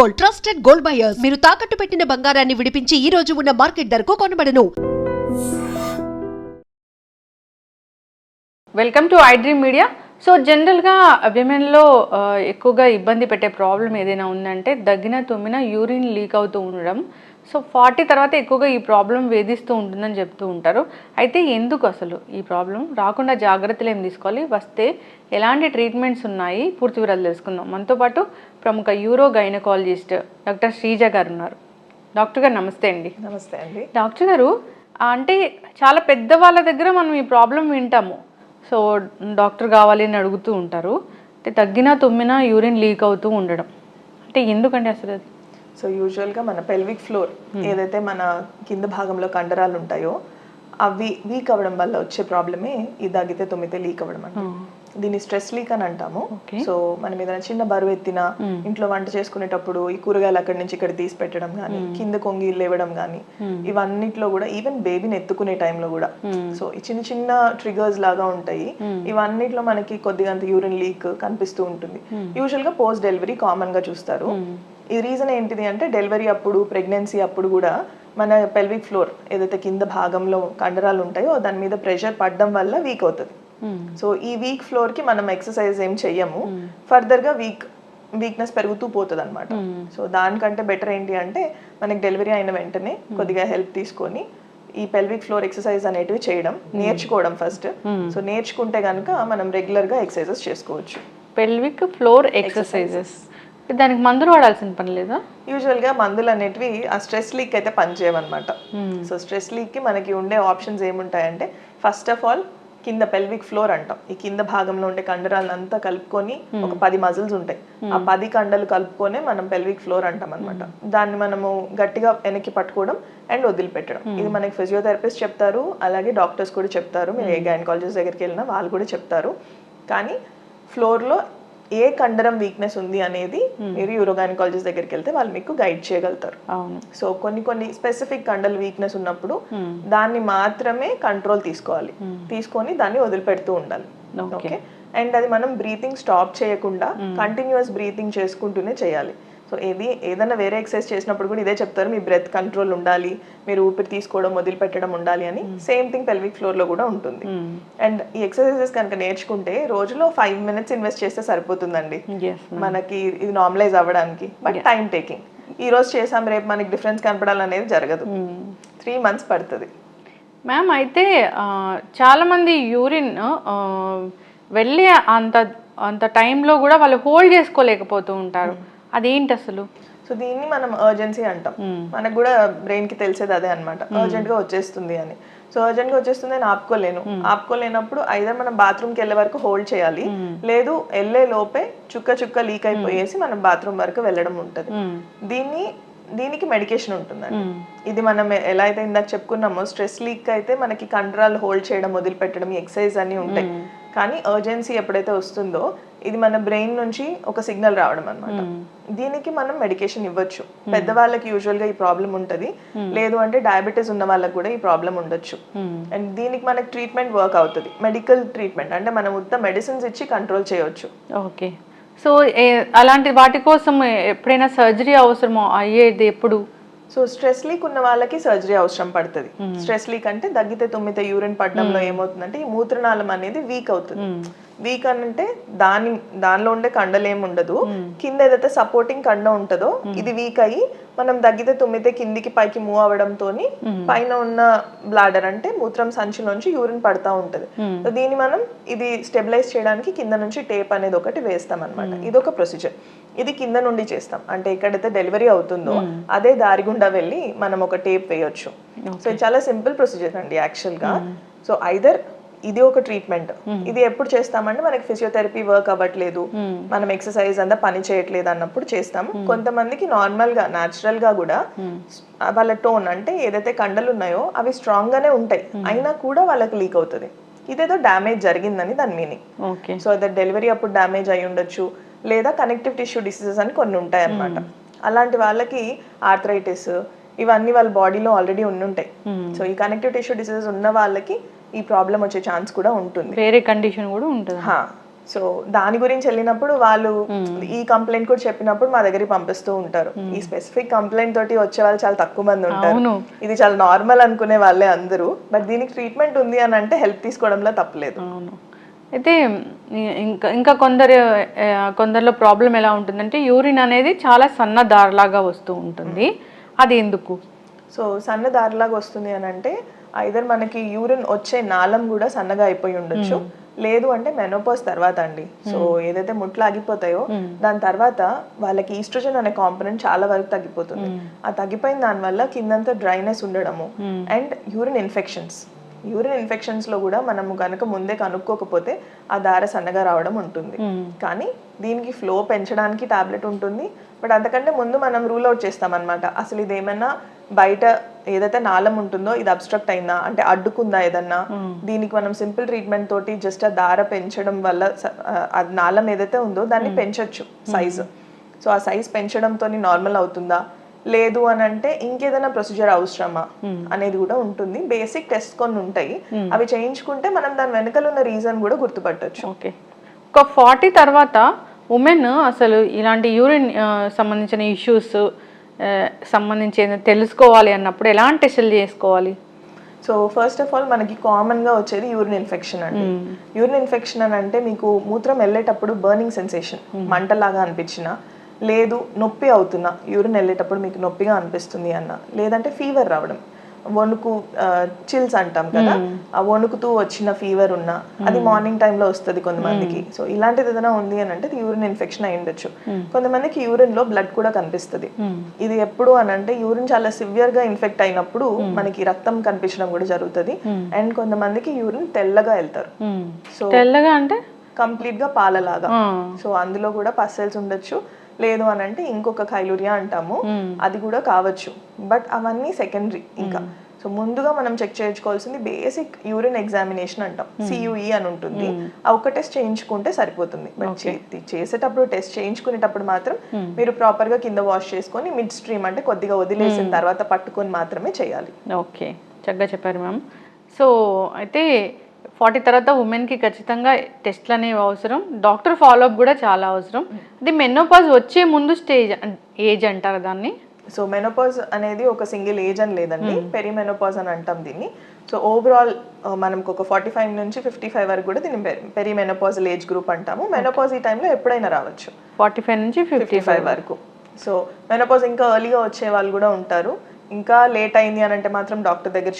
Gold trusted gold buyers. మీరు తాకట్టు పెట్టిన బంగారాన్ని విడిపించి ఈ రోజు ఉన్న మార్కెట్ ధరకు కొనబడను. Welcome to I dream media so జనరల్గా విమెన్లో ఎక్కువగా ఇబ్బంది పెట్టే ప్రాబ్లం ఏదైనా ఉందంటే దగ్గిన తుమ్మిన యూరిన్ లీక్ అవుతూ ఉండడం. సో ఫార్టీ తర్వాత ఎక్కువగా ఈ ప్రాబ్లం వేధిస్తూ ఉంటుందని చెప్తూ ఉంటారు. అయితే ఎందుకు అసలు ఈ ప్రాబ్లం రాకుండా జాగ్రత్తలు ఏం తీసుకోవాలి? వస్తే ఎలాంటి ట్రీట్మెంట్స్ ఉన్నాయి? పూర్తి వివరాలు తెలుసుకుందాం. మనతో పాటు ప్రముఖ యూరో గైనకాలజిస్ట్ డాక్టర్ శ్రీజ గారు ఉన్నారు డాక్టర్ గారు నమస్తే అండి. నమస్తే అండి. డాక్టర్ గారు అంటే చాలా పెద్ద వాళ్ళ దగ్గర మనం ఈ ప్రాబ్లం వింటాము. సో డాక్టర్ కావాలి అని అడుగుతూ ఉంటారు. అంటే తగ్గినా తుమ్మినా యూరిన్ లీక్ అవుతూ ఉండడం. అంటే ఎందుకండి అసలు అది? సో యూజువల్గా మన పెల్విక్ ఫ్లోర్ ఏదైతే మన కింద భాగంలో కండరాలు ఉంటాయో అవి వీక్ అవ్వడం వల్ల వచ్చే ప్రాబ్లమే ఈ దగ్గితే తుమ్మితే లీక్ అవ్వడం అండి. దీన్ని స్ట్రెస్ లీక్ అని అంటాము. సో మనం ఏదైనా చిన్న బరువు ఎత్తినా ఇంట్లో వంట చేసుకునేటప్పుడు ఈ కూరగాయలు అక్కడి నుంచి ఇక్కడ తీసి పెట్టడం కానీ కింద కొంగి లేవడం కానీ ఇవన్నిట్లో కూడా ఈవెన్ బేబీని ఎత్తుకునే టైంలో కూడా. సో ఈ చిన్న చిన్న ట్రిగర్స్ లాగా ఉంటాయి. ఇవన్నిట్లో మనకి కొద్దిగా అంత యూరిన్ లీక్ కనిపిస్తూ ఉంటుంది. యూజువల్గా పోస్ట్ డెలివరీ కామన్గా చూస్తారు. ఈ రీజన్ ఏంటిది అంటే డెలివరీ అప్పుడు ప్రెగ్నెన్సీ అప్పుడు కూడా మన పెల్విక్ ఫ్లోర్ ఏదైతే కింద భాగంలో కండరాలు ఉంటాయో దాని మీద ప్రెషర్ పడడం వల్ల వీక్ అవుతుంది. సో ఈ వీక్ ఫ్లోర్కి మనం ఎక్సర్సైజ్ ఏం చెయ్యము. ఫర్దర్గా వీక్ వీక్నెస్ పెరుగుతూ పోతుంది అనమాట సో దానికంటే బెటర్ ఏంటి అంటే మనకి డెలివరీ అయిన వెంటనే కొద్దిగా హెల్ప్ తీసుకొని ఈ పెల్విక్ ఫ్లోర్ ఎక్సర్సైజ్ అనేటివి చేయడం నేర్చుకోవడం ఫస్ట్ సో నేర్చుకుంటే కనుక మనం రెగ్యులర్గా ఎక్సర్సైజెస్ చేసుకోవచ్చు పెల్విక్ ఫ్లోర్ ఎక్సర్సైజెస్ దానికి మందులు వాడాల్సిన పని లేదా? యూజువల్గా మందులు అనేటివి ఆ స్ట్రెస్ లీక్ అయితే పనిచేయమన్నమాట సో స్ట్రెస్ లీక్కి మనకి ఉండే ఆప్షన్స్ ఏముంటాయంటే ఫస్ట్ ఆఫ్ ఆల్ కింద పెల్విక్ ఫ్లోర్ అంటాం. ఈ కింద భాగంలో ఉండే కండరాలను అంతా కలుపుకొని ఒక పది మజిల్స్ ఉంటాయి. ఆ పది కండలు కలుపుకొనే మనం పెల్విక్ ఫ్లోర్ అంటాం అనమాట దాన్ని మనము గట్టిగా వెనక్కి పట్టుకోవడం అండ్ వదిలిపెట్టడం. ఇది మనకి ఫిజియోథెరపిస్ట్ చెప్తారు అలాగే డాక్టర్స్ కూడా చెప్తారు. మీరు ఏ గైనకాలజిస్ట్ దగ్గరికి వెళ్ళినా వాళ్ళు కూడా చెప్తారు. కానీ ఫ్లోర్లో ఏ కండరం వీక్నెస్ ఉంది అనేది మీరు యూరోగైనకాలజిస్ట్ దగ్గరికి వెళ్తే వాళ్ళు మీకు గైడ్ చేయగలుగుతారు. సో కొన్ని కొన్ని స్పెసిఫిక్ కండలు వీక్నెస్ ఉన్నప్పుడు దాన్ని మాత్రమే కంట్రోల్ తీసుకోవాలి. తీసుకొని దాన్ని వదిలిపెడుతూ ఉండాలి. ఓకే అండ్ అది మనం బ్రీతింగ్ స్టాప్ చేయకుండా కంటిన్యూస్ బ్రీతింగ్ చేసుకుంటూనే చేయాలి. సో ఏది ఏదైనా వేరే ఎక్సర్సైజ్ చేసినప్పుడు కూడా ఇదే చెప్తారు మీ బ్రెత్ కంట్రోల్ ఉండాలి మీరు ఊపిరి తీసుకోవడం వదిలిపెట్టడం ఉండాలి అని సేమ్ థింగ్ పెల్విక్ ఫ్లోర్లో కూడా ఉంటుంది. అండ్ ఈ ఎక్సర్సైజెస్ కనుక నేర్చుకుంటే రోజులో ఫైవ్ మినిట్స్ ఇన్వెస్ట్ చేస్తే సరిపోతుందండి. మనకి ఇది నార్మలైజ్ అవ్వడానికి బట్ టైం టేకింగ్ ఈ రోజు చేసాం రేపు మనకి డిఫరెన్స్ కనపడాలనేది జరగదు. త్రీ మంత్స్ పడుతుంది. మ్యామ్ అయితే చాలామంది యూరిన్ వెళ్ళి అంత అంత టైంలో కూడా వాళ్ళు హోల్డ్ చేసుకోలేకపోతూ ఉంటారు. అదేంటి అసలు? సో దీన్ని మనం అర్జెన్సీ అంటాం. మనకు కూడా బ్రెయిన్కి తెలిసేది అదే అనమాట అర్జెంట్గా వచ్చేస్తుంది అని. సో అర్జెంట్గా వచ్చేస్తుంది అని ఆపుకోలేను. ఆపుకోలేనప్పుడు ఐదర్ మనం బాత్రూమ్కి వెళ్ళే వరకు హోల్డ్ చేయాలి లేదు వెళ్ళే లోపే చుక్క చుక్క లీక్ అయిపోయేసి మనం బాత్రూమ్ వరకు వెళ్ళడం ఉంటది. దీన్ని దీనికి మెడికేషన్ ఉంటుందండి. ఇది మనం ఎలా అయితే ఇందాక చెప్పుకున్నామో స్ట్రెస్ లీక్ అయితే మనకి కండరాలు హోల్డ్ చేయడం వదిలిపెట్టడం ఎక్సర్సైజ్ అన్ని ఉంటాయి. కానీ అర్జెన్సీ ఎప్పుడైతే వస్తుందో ఇది మన బ్రెయిన్ నుంచి ఒక సిగ్నల్ రావడం అన్నమాట. దీనికి మనం మెడికేషన్ ఇవ్వచ్చు. పెద్దవాళ్ళకి యూజువల్గా ఈ ప్రాబ్లం ఉంటది. లేదు అంటే డయాబెటీస్ ఉన్న వాళ్ళకి కూడా ఈ ప్రాబ్లం ఉండొచ్చు. అండ్ దీనికి మనకి ట్రీట్మెంట్ వర్క్ అవుతుంది. మెడికల్ ట్రీట్మెంట్ అంటే మనం ఉత్త మెడిసిన్స్ ఇచ్చి కంట్రోల్ చేయొచ్చు. ఓకే సో అలాంటి వాటి కోసం ఎప్పుడైనా సర్జరీ అవసరమో? అయ్యేది ఎప్పుడు? సో స్ట్రెస్ లీక్ ఉన్న వాళ్ళకి సర్జరీ అవసరం పడుతుంది. స్ట్రెస్ లీక్ అంటే దగ్గితే తుమ్మితే యూరిన్ పడడంలో ఏమవుతుందంటే ఈ మూత్రనాళం అనేది వీక్ అవుతుంది. వీక్ అని అంటే దాని దానిలో ఉండే కండలు ఏమి ఉండదు. కింద ఏదైతే సపోర్టింగ్ కండ ఉంటుందో ఇది వీక్ అయ్యి మనం దగ్గితే తుమ్మితే కిందికి పైకి మూవ్ అవడంతో పైన ఉన్న బ్లాడర్ అంటే మూత్రం సంచిలోంచి యూరిన్ పడతా ఉంటది. సో దీన్ని మనం ఇది స్టెబిలైజ్ చేయడానికి కింద నుంచి టేప్ అనేది ఒకటి వేస్తాం అనమాట ఇది ఒక ప్రొసీజర్ ఇది కింద నుండి చేస్తాం. అంటే ఎక్కడైతే డెలివరీ అవుతుందో అదే దారి గుండా వెళ్ళి మనం ఒక టేప్ వేయొచ్చు. సో చాలా సింపుల్ ప్రొసీజర్ అండి యాక్చువల్గా. సో ఐదర్ ఇది ఒక ట్రీట్మెంట్ ఇది ఎప్పుడు చేస్తామంటే మనకి ఫిజియోథెరపీ వర్క్ అవ్వట్లేదు. మనం ఎక్సర్సైజ్ అంతా పని చేయట్లేదు అన్నప్పుడు చేస్తాం కొంతమందికి నార్మల్గా నాచురల్గా కూడా వాళ్ళ టోన్ అంటే ఏదైతే కండలు ఉన్నాయో అవి స్ట్రాంగ్ గానే ఉంటాయి. అయినా కూడా వాళ్ళకి లీక్ అవుతుంది. ఇదేదో డ్యామేజ్ జరిగిందని దాని మీనింగ్ సో అదే డెలివరీ అప్పుడు డ్యామేజ్ అయి ఉండొచ్చు. లేదా కనెక్టివ్ టిష్యూ డిసీజెస్ అని కొన్ని ఉంటాయి అన్నమాట అలాంటి వాళ్ళకి ఆర్థరైటిస్ ఇవన్నీ వాళ్ళ బాడీలో ఆల్రెడీ ఉండుంటాయి. సో ఈ కనెక్టివ్ టిష్యూ డిసీజెస్ ఉన్న వాళ్ళకి ఈ ప్రాబ్లం వచ్చే ఛాన్స్ కూడా ఉంటుంది. వేరే కండిషన్ కూడా ఉంటుంది హా సో దాని గురించి వెళ్ళినప్పుడు వాళ్ళు ఈ కంప్లైంట్ కూడా చెప్పినప్పుడు మా దగ్గరికి పంపిస్తూ ఉంటారు. ఈ స్పెసిఫిక్ కంప్లైంట్ తోటి వచ్చే వాళ్ళు చాలా తక్కువ మంది ఉంటారు. ఇది చాలా నార్మల్ అనుకునే వాళ్ళే అందరూ. బట్ దీనికి ట్రీట్మెంట్ ఉంది అని అంటే హెల్ప్ తీసుకోవడంలో తప్పలేదు. అయితే ఇంకా ఇంకా కొందరు కొందరిలో ప్రాబ్లం ఎలా ఉంటుందంటే యూరిన్ అనేది చాలా సన్న దారిలాగా వస్తూ ఉంటుంది. అది ఎందుకు? సో సన్న దారిలాగా వస్తుంది అని అంటే ఐదర్ మనకి యూరిన్ వచ్చే నాళం కూడా సన్నగా అయిపోయి ఉండొచ్చు. లేదు అంటే మెనోపాజ్ తర్వాత అండి. సో ఏదైతే ముట్లు ఆగిపోతాయో దాని తర్వాత వాళ్ళకి ఈస్ట్రోజన్ అనే కాంపనెంట్ చాలా వరకు తగ్గిపోతుంది. ఆ తగ్గిపోయిన దాని వల్ల కిందంతా డ్రైనెస్ ఉండడము అండ్ యూరిన్ ఇన్ఫెక్షన్స్ యూరిన్ ఇన్ఫెక్షన్స్లో కూడా మనము కనుక ముందే కనుక్కోకపోతే ఆ దార సన్నగా రావడం ఉంటుంది. కానీ దీనికి ఫ్లో పెంచడానికి టాబ్లెట్ ఉంటుంది. బట్ అంతకంటే ముందు మనం రూల్ అవుట్ చేస్తాం అనమాట అసలు ఇది ఏమన్నా బయట ఏదైతే నాళం ఉంటుందో ఇది అబ్స్ట్రక్ట్ అయిందా? అంటే అడ్డుకుందా ఏదన్నా? దీనికి మనం సింపుల్ ట్రీట్మెంట్ తోటి జస్ట్ ఆ దార పెంచడం వల్ల నాళం ఏదైతే ఉందో దాన్ని పెంచొచ్చు సైజు సో ఆ సైజ్ పెంచడంతో నార్మల్ అవుతుందా? లేదు అని అంటే ఇంకేదైనా ప్రొసీజర్ అవసరమా? అనేది కూడా ఉంటుంది. బేసిక్ టెస్ట్ కొన్ని ఉంటాయి. అవి చేయించుకుంటే మనం దాని వెనకాల ఉన్న రీజన్ కూడా గుర్తుపట్టొచ్చు. ఓకే ఒక ఫార్టీ తర్వాత ఉమెన్ అసలు ఇలాంటి యూరిన్ సంబంధించిన ఇష్యూస్ సంబంధించి తెలుసుకోవాలి అన్నప్పుడు ఎలాంటి టెస్టులు చేసుకోవాలి? సో ఫస్ట్ ఆఫ్ ఆల్ మనకి కామన్గా వచ్చేది యూరిన్ ఇన్ఫెక్షన్ అండి. యూరిన్ ఇన్ఫెక్షన్ అని అంటే మీకు మూత్రం వెళ్ళేటప్పుడు బర్నింగ్ సెన్సేషన్ మంటలాగా అనిపించిన లేదు నొప్పి అవుతున్నా యూరిన్ వెళ్ళేటప్పుడు మీకు నొప్పిగా అనిపిస్తుంది అన్న లేదంటే ఫీవర్ రావడం. వణుకు చిల్స్ అంటాం కదా ఆ వణుకుతూ వచ్చిన ఫీవర్ ఉన్నా అది మార్నింగ్ టైంలో వస్తుంది కొంతమందికి. సో ఇలాంటిది ఏదైనా ఉంది అని అంటే యూరిన్ ఇన్ఫెక్షన్ అయి ఉండొచ్చు. కొంతమందికి యూరిన్లో బ్లడ్ కూడా కనిపిస్తుంది. ఇది ఎప్పుడు అని అంటే యూరిన్ చాలా సివియర్గా ఇన్ఫెక్ట్ అయినప్పుడు మనకి రక్తం కనిపించడం కూడా జరుగుతుంది. అండ్ కొంతమందికి యూరిన్ తెల్లగా వెళ్తారు. సో తెల్లగా అంటే? కంప్లీట్గా పాలలాగా. సో అందులో కూడా పస్సెల్స్ ఉండొచ్చు. లేదు అని అంటే ఇంకొక కైలూరియా అంటాము. అది కూడా కావచ్చు. బట్ అవన్నీ సెకండరీ ఇంకా. సో ముందుగా మనం చెక్ చేయించుకోవాల్సింది బేసిక్ యూరిన్ ఎగ్జామినేషన్ అంటాం. సియుఈ అని ఉంటుంది. ఆ ఒక్క టెస్ట్ చేయించుకుంటే సరిపోతుంది. బట్ చేసేటప్పుడు టెస్ట్ చేయించుకునేటప్పుడు మాత్రం మీరు ప్రాపర్గా కింద వాష్ చేసుకొని మిడ్ స్ట్రీమ్ అంటే కొద్దిగా వదిలేసిన తర్వాత పట్టుకొని మాత్రమే చేయాలి. ఓకే చక్కగా చెప్పారు మ్యామ్ సో అయితే ఫార్టీ తర్వాత ఉమెన్కి ఖచ్చితంగా టెస్ట్లు అనేవి అవసరం. డాక్టర్ ఫాలోఅప్ కూడా చాలా అవసరం. అది మెనోపాజ్ వచ్చే ముందు స్టేజ్ ఏజ్ అంటారు దాన్ని? సో మెనోపాజ్ అనేది ఒక సింగిల్ ఏజ్ అని లేదండి. పెరి మెనోపాజ్ అని అంటాం దీన్ని. సో ఓవరాల్ మనకు ఒక ఫార్టీ ఫైవ్ నుంచి ఫిఫ్టీ ఫైవ్ వరకు కూడా దీన్ని పెరి మెనోపాజల్ ఏజ్ గ్రూప్ అంటాము. మెనోపాజ్ ఈ టైంలో ఎప్పుడైనా రావచ్చు. ఫార్టీ ఫైవ్ నుంచి ఫిఫ్టీ ఫిఫ్టీ ఫైవ్ వరకు. సో మెనోపాజ్ ఇంకా ఎర్లీగా వచ్చే వాళ్ళు కూడా ఉంటారు. ఇంకా లేట్ అయింది అని అంటే మాత్రం డాక్టర్ దగ్గర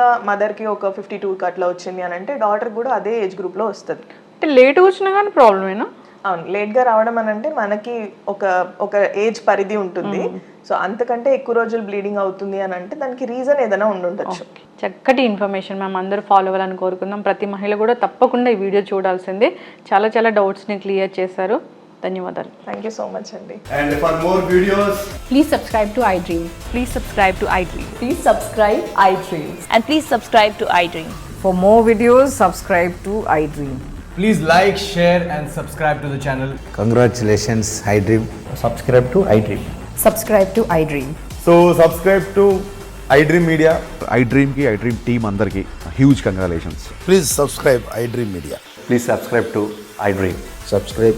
గా మదర్కి ఒక ఫిఫ్టీ టూ అట్లా వచ్చింది అని అంటే డాటర్ కూడా అదే ఏజ్ గ్రూప్లో వస్తుంది. అంటే లేట్ వచ్చినా కానీ ప్రాబ్లమేనా అవును లేట్గా రావడం అని అంటే మనకి ఒక ఒక ఏజ్ పరిధి ఉంటుంది. సో అంతకంటే ఎక్కువ రోజులు బ్లీడింగ్ అవుతుంది అని అంటే దానికి రీజన్ ఏదైనా ఉండుండొచ్చు. చక్కటి ఇన్ఫర్మేషన్ మేము అందరూ ఫాలో అవ్వాలని కోరుకుందాం. ప్రతి మహిళ కూడా తప్పకుండా ఈ వీడియో చూడాల్సిందే. చాలా చాలా డౌట్స్ని క్లియర్ చేశారు. ధన్యవాదాలు థ్యాంక్ యూ సో మచ్ అండి And for more videos, Please subscribe to iDream. Please subscribe to iDream. Please subscribe iDream. And please subscribe to iDream. For more videos, subscribe to iDream. please like, share, and subscribe to the channel. Congratulations, iDream. subscribe to iDream. Subscribe to iDream. So, subscribe to iDream Media. I డ్రీమ్కి iDream team అందరికీ huge congratulations Please subscribe iDream Media. Please subscribe to iDream. Subscribe